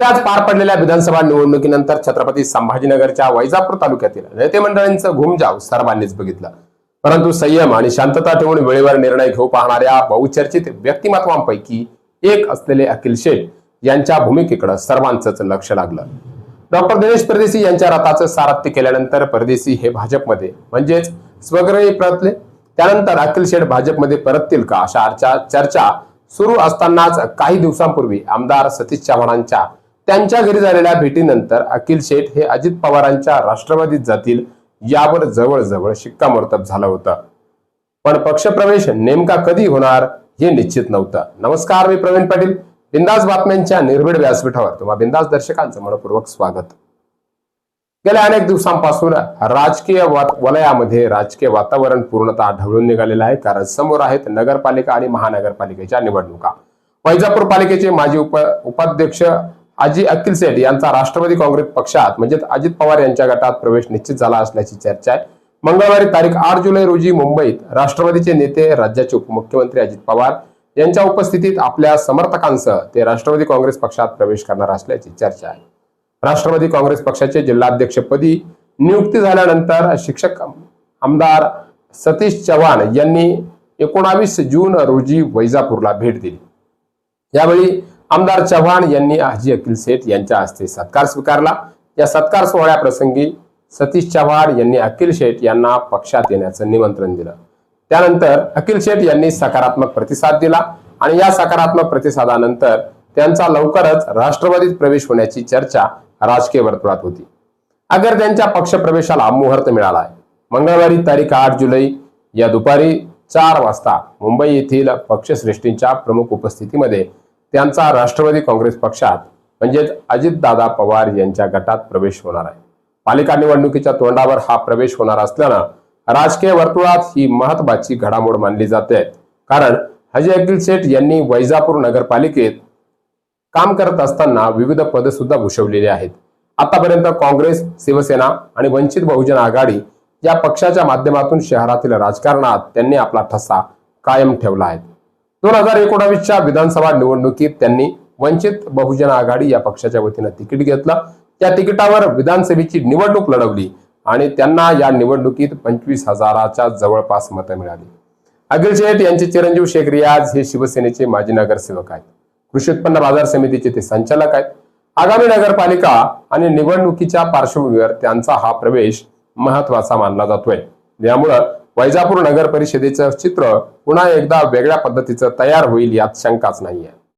त्याच पार पडलेल्या विधानसभा निवडणुकीनंतर छत्रपती संभाजीनगरच्या वैजापूर तालुक्यातील नेते मंडळींचं घुमजाव सर्वांनीच बघितलं. परंतु संयम आणि शांतता ठेवून वेळेवर निर्णय घेऊ पाहणाऱ्या बहुचर्चित व्यक्तिमत्वांपैकी एक असलेले अखिल शेठ यांच्या भूमिकेकडे सर्वांचंच लक्ष लागलं. डॉक्टर दिनेश परदेशी यांच्या रथाचं सारथ्य केल्यानंतर परदेशी हे भाजपमध्ये म्हणजेच स्वग्रही परतले. त्यानंतर अखिल शेठ भाजपमध्ये परततील का अशा अर्चा चर्चा सुरू असतानाच काही दिवसांपूर्वी आमदार सतीश चव्हाणांच्या त्यांच्या घरी झालेल्या भेटीनंतर अखिल शेठ हे अजित पवारांच्या राष्ट्रवादीत जातील यावर जवळजवळ शिक्कामोर्तब झालं होतं. पण पक्षप्रवेश नेमका कधी होणार हे निश्चित नव्हतं. नमस्कार मी प्रवीण पाटील. बिंदास बातम्यांच्या निर्भीड व्यासपीठावर तुम्हा बिंदास दर्शकांचं मनपूर्वक स्वागत. गेल्या अनेक दिवसांपासून राजकीय वलयामध्ये राजकीय वातावरण पूर्णतः ढवळून निघालेलं आहे कारण समोर आहेत नगरपालिका आणि महानगरपालिकेच्या निवडणुका. वैजापूर पालिकेचे माजी उप उपाध्यक्ष आजी अखिल सेठ यांचा राष्ट्रवादी काँग्रेस पक्षात म्हणजेच अजित पवार यांच्या गटात प्रवेश निश्चित झाला असल्याची चर्चा आहे. मंगळवारी तारीख आठ जुलै रोजी मुंबईत राष्ट्रवादीचे नेते राज्याचे उपमुख्यमंत्री अजित पवार यांच्या उपस्थितीत आपल्या समर्थकांसह ते राष्ट्रवादी काँग्रेस पक्षात प्रवेश करणार असल्याची चर्चा आहे. राष्ट्रवादी काँग्रेस पक्षाचे जिल्हाध्यक्षपदी नियुक्ती झाल्यानंतर शिक्षक आमदार सतीश चव्हाण यांनी एकोणावीस जून रोजी वैजापूरला भेट दिली. यावेळी आमदार चव्हाण यांनी हाजी अखिल शेठ यांच्या हस्ते सत्कार स्वीकारला. या सत्कार सोहळ्याप्रसंगी सतीश चव्हाण यांनी अखिल शेठ यांना पक्षात येण्याचं निमंत्रण दिलं. त्यानंतर अखिल शेठ यांनी सकारात्मक प्रतिसाद दिला आणि या सकारात्मक प्रतिसादानंतर त्यांचा लवकरच राष्ट्रवादीत प्रवेश होण्याची चर्चा राजकीय वर्तुळात होती. अगर त्यांच्या पक्षप्रवेशाला मुहूर्त मिळाला आहे. मंगळवारी तारीख आठ जुलै या दुपारी चार वाजता मुंबई येथील पक्षश्रेष्ठींच्या प्रमुख उपस्थितीमध्ये त्यांचा राष्ट्रवादी काँग्रेस पक्षात म्हणजेच अजितदादा पवार यांच्या गटात प्रवेश होणार आहे. पालिका निवडणुकीच्या तोंडावर हा प्रवेश होणार असल्यानं राजकीय वर्तुळात ही महत्वाची घडामोड मानली जाते. कारण हजी अब्दुल शेठ यांनी वैजापूर नगरपालिकेत काम करत असताना विविध पदे सुद्धा भूषवलेली आहेत. आतापर्यंत काँग्रेस शिवसेना आणि वंचित बहुजन आघाडी या पक्षाच्या माध्यमातून शहरातील राजकारणात त्यांनी आपला ठसा कायम ठेवला आहे. दोन हजार एकोणावीसच्या विधानसभा निवडणुकीत त्यांनी वंचित बहुजन आघाडी या पक्षाच्या वतीनं तिकीट घेतलं. त्या तिकिटावर विधानसभेची निवडणूक लढवली आणि त्यांना या निवडणुकीत पंचवीस हजाराच्या जवळपास मतं मिळाली. अखिल शेठ यांचे चिरंजीव शेख रियाज हे शिवसेनेचे माजी नगरसेवक आहेत. कृषी उत्पन्न बाजार समितीचे ते संचालक आहेत. आगामी नगरपालिका आणि निवडणुकीच्या पार्श्वभूमीवर त्यांचा हा प्रवेश महत्त्वाचा मानला जातोय. यामुळं वैजापूर नगर परिषदेचं चित्र पुन्हा एकदा वेगळ्या पद्धतीचं तयार होईल यात शंकाच नाहीये.